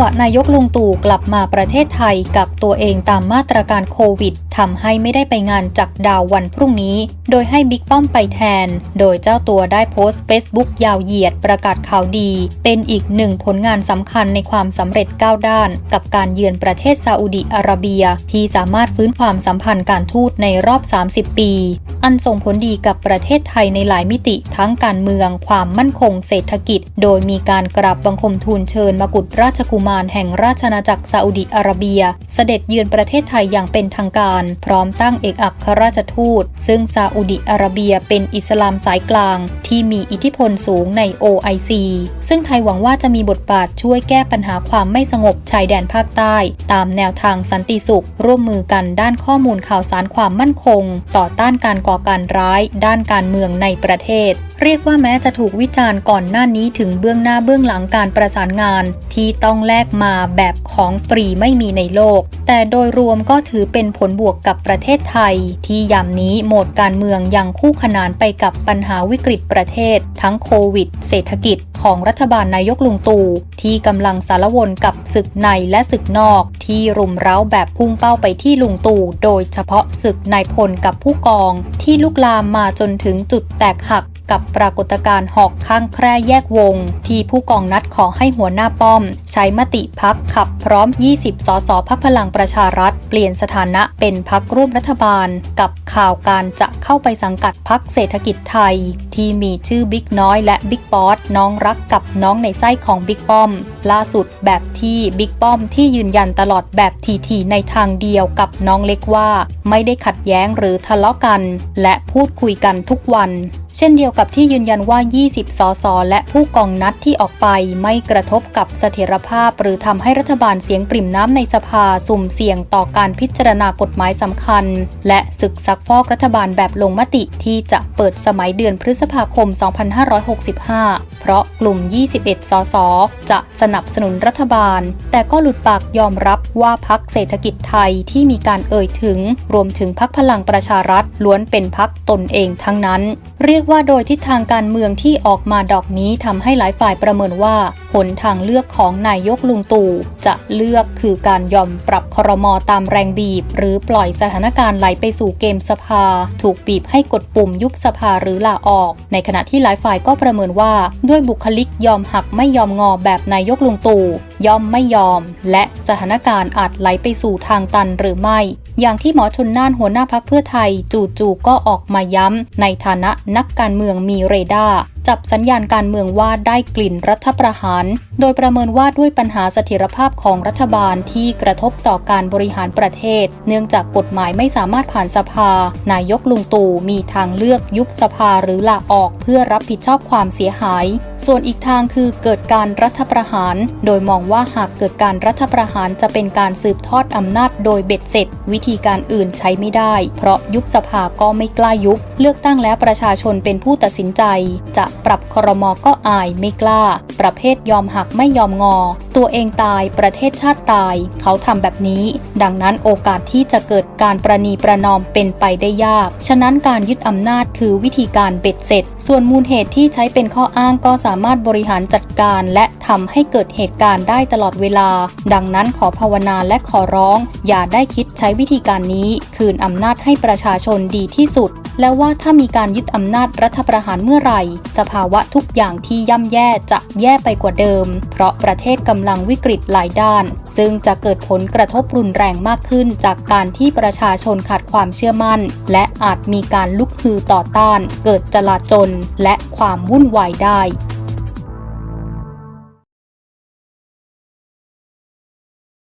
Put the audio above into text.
วะนายกลุงตู่กลับมาประเทศไทยกับตัวเองตามมาตรการโควิดทำให้ไม่ได้ไปงานจากดาววันพรุ่งนี้ โดยให้บิ๊กป้อมไปแทน โดยเจ้าตัวได้โพสต์ Facebook ยาวเหยียดประกาศข่าวดี เป็นอีกหนึ่งผลงานสำคัญในความสำเร็จก้าวด้าน กับการเยือนประเทศซาอุดิอาระเบีย ที่สามารถฟื้นความสัมพันธ์การทูตในรอบ 30 ปี อันส่งผลดีกับประเทศไทยในหลายมิติทั้งการเมือง ความมั่นคงเศรษฐกิจ โดยมีการกราบบังคมทูลเชิญมกุฎราชกุมารแห่งราชอาณาจักรซาอุดิอาระเบีย เสด็จเยือนประเทศไทยอย่างเป็นทางการ พร้อมตั้งเอกอัครราชทูต ซึ่งซาอุดิอาระเบียเป็นอิสลามสายกลาง ที่มีอิทธิพลสูงใน OIC ซึ่งไทยหวังว่าจะมีบทบาทช่วยแก้ปัญหาความไม่สงบชายแดนภาคใต้ ตามแนวทางสันติสุข ร่วมมือกันด้านข้อมูลข่าวสารความมั่นคง ต่อต้านการก่อการร้าย ด้านการเมืองในประเทศ เรียกว่าแม้จะถูกวิจารณ์ก่อนหน้านี้ถึงเบื้องหน้าเบื้องหลังการประสานงาน ที่ต้องแลกมาแบบของฟรีไม่มีในโลก แต่โดยรวมก็ถือเป็นผลบวกกับประเทศไทย ที่ยามนี้โหมดการเมืองยังคู่ขนานไปกับปัญหาวิกฤตประเทศ ทั้งโควิด เศรษฐกิจของรัฐบาลนายกลุงตู่ที่กำลังสารวนกับศึกในและศึกนอก ที่รุมเร้าแบบพุ่งเป้าไปที่ลุงตู่โดยเฉพาะศึกนายพลกับผู้กอง ที่ลุกลามมาจนถึงจุดแตกหัก กับปรากฏการณ์หอกข้างแคร่แยกวง ที่ผู้กองนัดขอให้หัวหน้าป้อม ใช้มติพักขับพร้อม 20 สสพักพลังประชารัฐ เปลี่ยนสถานะเป็นพักร่วมรัฐบาล กับข่าวการจะเข้าไปสังกัดพักเศรษฐกิจไทย ที่มีชื่อบิ๊กน้อยและบิ๊กป๊อตน้องรักกับน้องในไส้ของบิ๊กป้อม ล่าสุดแบบที่บิ๊กป้อมที่ยืนยันตลอดแบบทีๆในทางเดียวกับน้องเล็กว่า ไม่ได้ขัดแย้งหรือทะเลาะกัน และพูดคุยกันทุกวันเช่นเดียวกับที่ยืนยันว่า 20 สส และผู้กองนัดที่ออกไปไม่กระทบกับเสถียรภาพ หรือทำให้รัฐบาลเสียงปริ่มน้ำในสภาสุ่มเสี่ยงต่อการพิจารณากฎหมายสำคัญ และศึกซักฟอกรัฐบาลแบบลงมติที่จะเปิดสมัยเดือนพฤษภาคม 2565เพราะกลุ่ม 21 สส จะสนับสนุนรัฐบาล แต่ก็หลุดปากยอมรับว่าพักเศรษฐกิจไทยที่มีการเอ่ยถึง รวมถึงพักพลังประชารัฐล้วนเป็นพักตนเองทั้งนั้น เรียกว่าโดยทิศทางการเมืองที่ออกมาดอกนี้ทำให้หลายฝ่ายประเมินว่าหนทางเลือกของนายกลุงตู่จะเลือกคือการยอมปรับครมอตามแรงบีบ หรือปล่อยสถานการณ์ไหลไปสู่เกมสภา ถูกบีบให้กดปุ่มยุบสภาหรือลาออก ในขณะที่หลายฝ่ายก็ประเมินว่า ด้วยบุคลิกยอมหักไม่ยอมงอแบบนายกลุงตู่ย่อมไม่ยอม และสถานการณ์อาจไหลไปสู่ทางตันหรือไม่ อย่างที่หมอชนน่านหัวหน้าพักเพื่อไทย จู่ๆก็ออกมาย้ำในฐานะนักการเมืองมีเรดาร์จับสัญญาณการเมืองว่าได้กลิ่นรัฐประหาร โดยประเมินว่าด้วยปัญหาเสถียรภาพของรัฐบาลที่กระทบต่อการบริหารประเทศ เนื่องจากกฎหมายไม่สามารถผ่านสภา นายกลุงตู่มีทางเลือกยุบสภาหรือลาออกเพื่อรับผิดชอบความเสียหาย ส่วนอีกทางคือเกิดการรัฐประหาร โดยมองว่าหากเกิดการรัฐประหารจะเป็นการสืบทอดอำนาจโดยเบ็ดเสร็จ วิธีการอื่นใช้ไม่ได้ เพราะยุบสภาก็ไม่กล้ายุบ เลือกตั้งแล้วประชาชนเป็นผู้ตัดสินใจ จะปรับครมก็อายไม่กล้า ประเภทยอมหักไม่ยอมงอ ตัวเองตายประเทศชาติตาย เขาทำแบบนี้ ดังนั้นโอกาสที่จะเกิดการประนีประนอมเป็นไปได้ยาก ฉะนั้นการยึดอำนาจคือวิธีการเบ็ดเสร็จ ส่วนมูลเหตุที่ใช้เป็นข้ออ้างก็สามารถบริหารจัดการและทำให้เกิดเหตุการณ์ได้ตลอดเวลา ดังนั้นขอภาวนาและขอร้อง อย่าได้คิดใช้วิธีการนี้ คืนอำนาจให้ประชาชนดีที่สุด แล้วว่าถ้ามีการยึดอำนาจรัฐประหารเมื่อไหร่ สภาวะทุกอย่างที่ย่ำแย่จะแย่ไปกว่าเดิม เพราะประเทศกำลังวิกฤตหลายด้าน ซึ่งจะเกิดผลกระทบรุนแรงมากขึ้น จากการที่ประชาชนขาดความเชื่อมั่น และอาจมีการลุกฮือต่อต้าน เกิดจลาจลและความวุ่นวายได้